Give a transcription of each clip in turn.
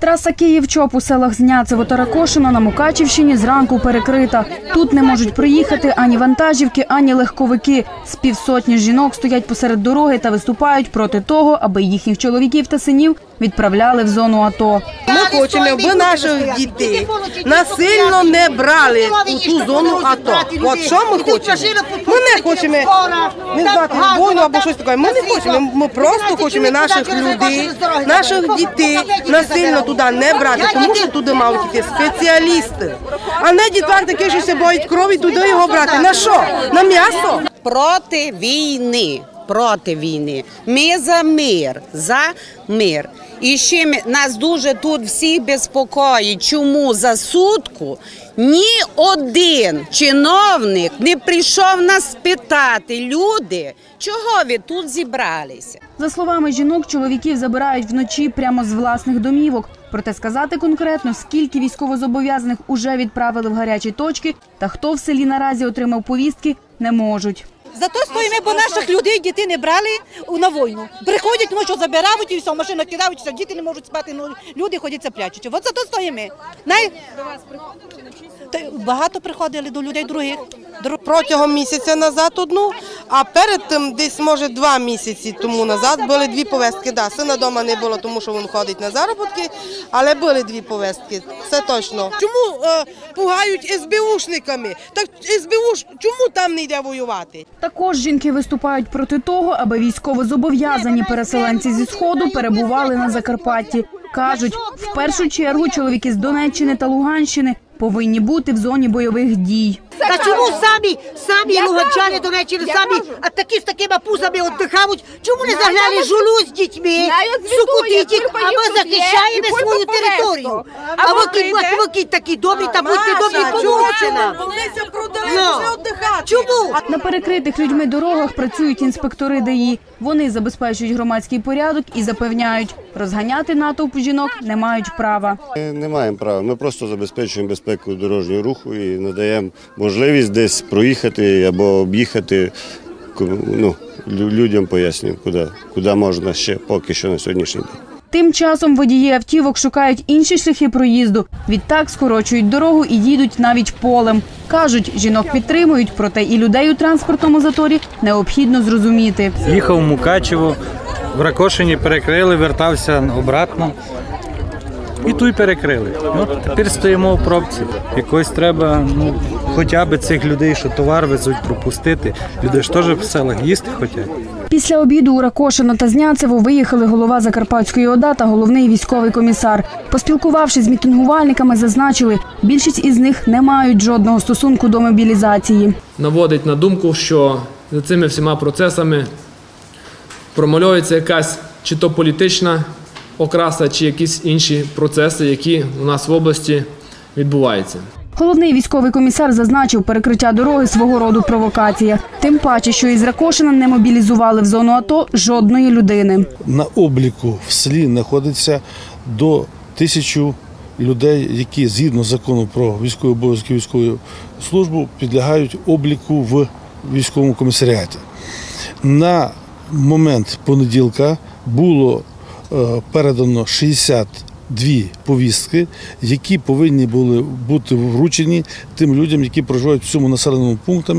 Траса Київ-Чоп у селах Зняцево та Ракошино на Мукачівщині зранку перекрита. Тут не можуть проїхати ані вантажівки, ані легковики. З півсотні жінок стоять посеред дороги та виступають проти того, аби їхніх чоловіків та синів відправляли в зону АТО. Ми хочемо, аби наших дітей насильно не брали у ту зону АТО. От що ми хочемо? Ми не хочемо не здати війну або щось таке. Ми не хочемо. Ми просто хочемо наших людей, наших дітей насильно туди не брати, тому що туди мають йти спеціалісти. А не дітвар такий, що боїть крові, туди його брати. На що? На м'ясо? проти війни. Проти війни. Ми за мир, за мир. І ще нас дуже тут всіх безпокоїть, чому за сутку ні один чиновник не прийшов нас спитати, люди, чого ви тут зібралися? За словами жінок, чоловіків забирають вночі прямо з власних домівок. Проте сказати конкретно, скільки військовозобов'язаних уже відправили в гарячі точки та хто в селі наразі отримав повістки, не можуть. Зато стоїмо, бо наших людей діти не брали на війну. Приходять, ночі забирають і все, машина кидають, все, діти не можуть спати, ну люди ходять це плячуть. От зато стоїмо. Най... Багато приходили до людей других. Протягом місяця назад одну, а перед тим десь може два місяці тому назад були дві повестки. Да, сина вдома не було, тому що він ходить на заробітки, але були дві повестки. Це точно. Чому е, пугають СБУшниками? Так СБУ ж чому там не йде воювати? Також жінки виступають проти того, аби військовозобов'язані переселенці зі сходу перебували на Закарпатті. кажуть, в першу чергу чоловіки з Донеччини та Луганщини повинні бути в зоні бойових дій. Та чому самі, самі луганчани Донеччини, самі а такі з такими пузами віддихають? Чому не загнали жулю з дітьми, сукутить їх, а ми захищаємо свою територію? А ви такі добрі, та будьте добрі, помогте нам. Продали Ну. вже віддихати. Чому? На перекритих людьми дорогах працюють інспектори ДАІ. Вони забезпечують громадський порядок і запевняють, розганяти натовп жінок не мають права. Ми не маємо права. Ми просто забезпечуємо безпеку дорожнього руху і надаємо можливість десь проїхати або об'їхати. Ну, людям пояснюємо, куди, куди можна ще поки що на сьогоднішній день. Тим часом водії автівок шукають інші шляхи проїзду. Відтак скорочують дорогу і їдуть навіть полем. Кажуть, жінок підтримують, проте і людей у транспортному заторі необхідно зрозуміти. Їхав в Мукачево, в Ракошині перекрили, вертався обратно. І тут перекрили. Ну, тепер стоїмо в пробці. Якось треба ну, хоча б цих людей, що товар везуть, пропустити. Люди ж теж в селах їсти хочуть. Після обіду у Ракошино та Зняцево виїхали голова Закарпатської ОДА та головний військовий комісар. Поспілкувавшись з мітингувальниками, зазначили, більшість із них не мають жодного стосунку до мобілізації. наводить на думку, що за цими всіма процесами промальовується якась чи то політична окраса, чи якісь інші процеси, які у нас в області відбуваються. Головний військовий комісар зазначив, перекриття дороги свого роду провокація. Тим паче, що із Ракошина не мобілізували в зону АТО жодної людини. на обліку в селі знаходиться до тисячі людей, які згідно закону про військові обов'язки військову службу підлягають обліку в військовому комісаріаті. На момент понеділка було Е, передано 60 дві повістки, які повинні були бути вручені тим людям, які проживають в цьому населеному пункті,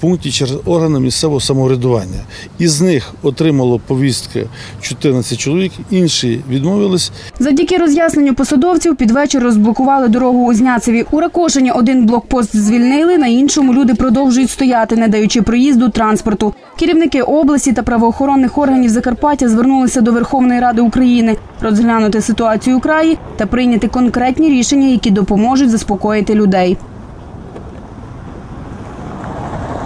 пункті через органи місцевого самоврядування. Із них отримало повістки 14 чоловік, інші відмовились. Завдяки роз'ясненню посадовців під вечір розблокували дорогу у Зняцеві. У Ракошині один блокпост звільнили, на іншому люди продовжують стояти, не даючи проїзду транспорту. Керівники області та правоохоронних органів Закарпаття звернулися до Верховної Ради України розглянути ситуацію краї та прийняти конкретні рішення, які допоможуть заспокоїти людей.